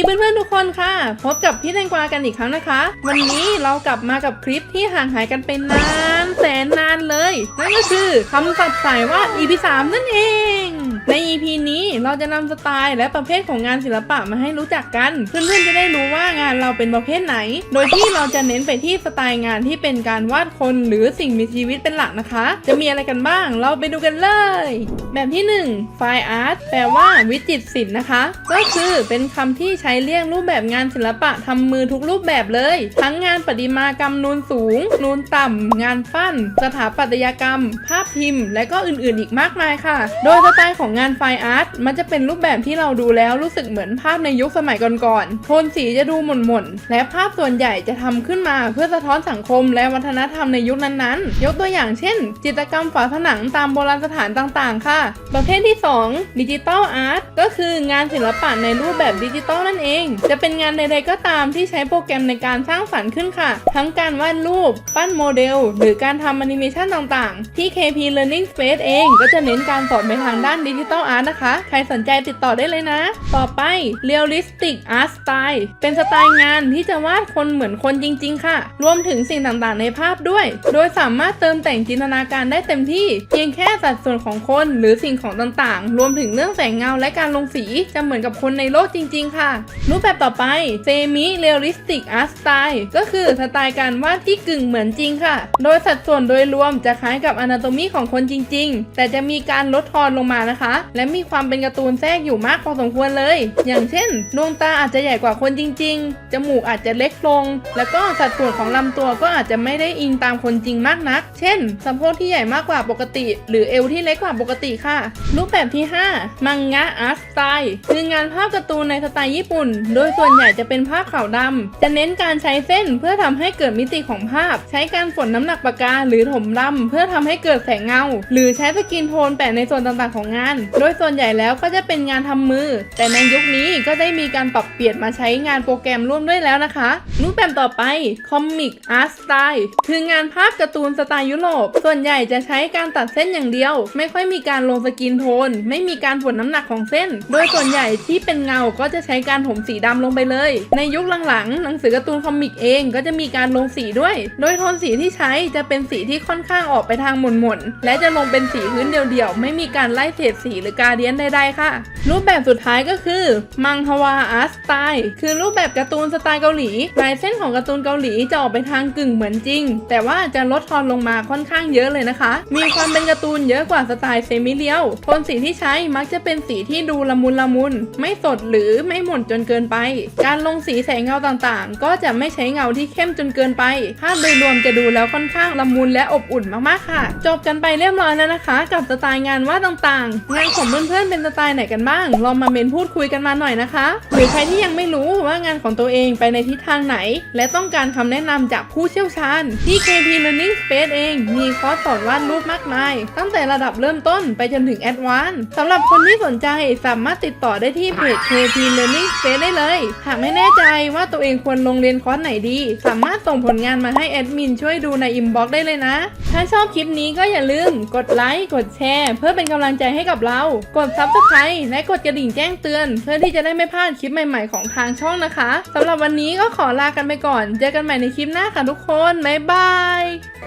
ีเพื่อนๆทุกคนค่ะ พบกับพี่แตงกวากันอีกครั้งนะคะ วันนี้เรากลับมากับคลิปที่ห่างหายกันเป็นนาน แสนนานเลย นั่นก็คือคำศัพท์สายวาด EP 3นั่นเอง ใน EP นี้เราจะนำสไตล์และประเภทของงานศิลปะมาให้รู้จักกัน เพื่อนๆจะได้รู้ว่างานเราเป็นประเภทไหน โดยที่เราจะเน้นไปที่สไตล์งานที่เป็นการวาดคนหรือสิ่งมีชีวิตเป็นหลักนะคะ จะมีอะไรกันบ้าง เราไปดูกันเลย แบบที่1ไฟอาร์ตแปลว่าวิจิตรศิลป์นะคะ ก็คือเป็นคำที่ใช้เรียกรูปแบบงานศิลปะทำมือทุกรูปแบบเลย ทั้งงานประติมากรรมนูนสูง นูนต่ำงานปั้น สถาปัตยกรรม ภาพพิมพ์ และก็อื่นๆอีกมากมายค่ะ โดยสไตล์ของงานไฟอาร์ตมันจะเป็นรูปแบบที่เราดูแล้วรู้สึกเหมือนภาพในยุคสมัยก่อนๆ โทนสีจะดูหม่นๆ และภาพส่วนใหญ่จะทำขึ้นมาเพื่อสะท้อนสังคมและวัฒนธรรมในยุคนั้นๆ ยกตัวอย่างเช่น จิตรกรรมฝาผนังตามโบราณสถานต่างๆ ค่ะ ประเภทที่ 2 ดิจิตอลอาร์ตก็คืองานศิลปะในรูปแบบดิจิตอลนั่นเอง จะเป็นงานใดๆก็ตามที่ใช้โปรแกรมในการสร้างสรรค์ขึ้นค่ะ ทั้งการวาดรูป ปั้นโมเดล หรือการทำแอนิเมชันต่างๆ ที่ KP Learning Space เองก็จะเน้นการสอนไปทางด้านดิจิตอลอาร์ตนะคะ ใครสนใจติดต่อได้เลยนะ ต่อไป Realistic Art Style เป็นสไตล์งานที่จะวาดคนเหมือนคนจริง ๆ ค่ะ รวมถึงสิ่งต่างๆ ในภาพด้วย โดยสามารถเติมแต่งจินตนาการได้เต็มที่ เพียงแค่สัดส่วนของคนหรือสิ่งของต่างๆ รวมถึงเรื่องแสงเงาและการลงสีจะเหมือนกับคนในโลกจริง ๆ ค่ะ รูปแบบต่อไป Semi Realistic Art Style ก็คือสไตล์การวาดที่กึ่งเหมือนจริงค่ะ โดยสัดส่วนโดยรวมจะคล้ายกับอนาโตมีของคนจริง ๆ แต่จะมีการลดทอนลงมานะคะและมีความเป็นการ์ตูนแทรกอยู่มากพอสมควรเลย อย่างเช่นดวงตาอาจจะใหญ่กว่าคนจริง ๆ จมูกอาจจะเล็กลง แล้วก็สัดส่วนของลำตัวก็อาจจะไม่ได้อิงตามคนจริงมากนัก เช่นสะโพกที่ใหญ่มากกว่าปกติ หรือเอวที่เล็กกว่าปกติค่ะ รูปแบบที่ 5 มังงะอาร์ตสไตล์คืองานภาพการ์ตูนในสไตล์ญี่ปุ่น โดยส่วนใหญ่จะเป็นภาพขาวดำจะเน้นการใช้เส้นเพื่อทำให้เกิดมิติของภาพ ใช้การฝนน้ำหนักปากกาหรือถมดำเพื่อทำให้เกิดแสงเงา หรือใช้สกินโทนแปะในส่วนต่างๆของงานโดยส่วนใหญ่แล้วก็จะเป็นงานทำมือ แต่ในยุคนี้ก็ได้มีการปรับเปลี่ยนมาใช้งานโปรแกรมร่วมด้วยแล้วนะคะรูปแบบต่อไปคอมิกอาร์ตสไตล์คืองานภาพการ์ตูนสไตล์ยุโรป ส่วนใหญ่จะใช้การตัดเส้นอย่างเดียว ไม่ค่อยมีการลงสกินโทน ไม่มีการฝนน้ำหนักของเส้น โดยส่วนใหญ่ที่เป็นเงาก็จะใช้การถมสีดำลงไปเลย ในยุคหลังๆ หนังสือการ์ตูนคอมิกเองก็จะมีการลงสีด้วย โดยโทนสีที่ใช้จะเป็นสีที่ค่อนข้างออกไปทางหม่นๆและจะลงเป็นสีพื้นเดียวๆไม่มีการไล่เฉดสีหรือการเดียนใด ๆ ค่ะ รูปแบบสุดท้ายก็คือมังฮวาอาร์ตสไตล์คือรูปแบบการ์ตูนสไตล์เกาหลีลายเส้นของการ์ตูนเกาหลีจะออกไปทางกึ่งเหมือนจริง แต่ว่าจะลดทอนลงมาค่อนข้างเยอะเลยนะคะ มีความเป็นการ์ตูนเยอะกว่าสไตล์เซมิเลียวโทนสีที่ใช้มักจะเป็นสีที่ดูละมุนละมุน ไม่สดหรือไม่หม่นจนเกินไป การลงสีแสงเงาต่างๆ ก็จะไม่ใช้เงาที่เข้มจนเกินไป ภาพโดยรวมจะดูแล้วค่อนข้างละมุนและอบอุ่นมากๆค่ะ จบกันไปเรียบร้อยแล้วนะคะ กับสไตล์งานวาดต่างๆงานของเพื่อนๆเป็นสไตล์ไหนกันบ้าง ลองมาเมนพูดคุยกันมาหน่อยนะคะ หรือใครที่ยังไม่รู้ว่างานของตัวเองไปในทิศทางไหน และต้องการคำแนะนำจากผู้เชี่ยวชาญที่ KP Learning Space เอง มีคอร์สสอนวาดรูปมากมาย ตั้งแต่ระดับเริ่มต้นไปจนถึงแอดวานซ์สำหรับคนที่สนใจสามารถติดต่อได้ที่เพจ KP Learning Space ได้เลย หากไม่แน่ใจว่าตัวเองควรลงเรียนคอร์สไหนดี สามารถส่งผลงานมาให้แอดมินช่วยดูในอินบ็อกซ์ได้เลยนะ ถ้าชอบคลิปนี้ก็อย่าลืมกดไลค์กดแชร์ เพื่อเป็นกำลังใจให้กับเรา กด Subscribe และกดกระดิ่งแจ้งเตือน เพื่อที่จะได้ไม่พลาดคลิปใหม่ๆของทางช่องนะคะสำหรับวันนี้ก็ขอลากันไปก่อน เจอกันใหม่ในคลิปหน้าค่ะทุกคนบ๊ายบาย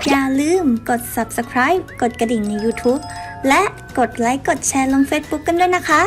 อย่าลืมกด subscribe กดกระดิ่งใน YouTube และกดไลค์กดแชร์ลง Facebook กันด้วยนะคะ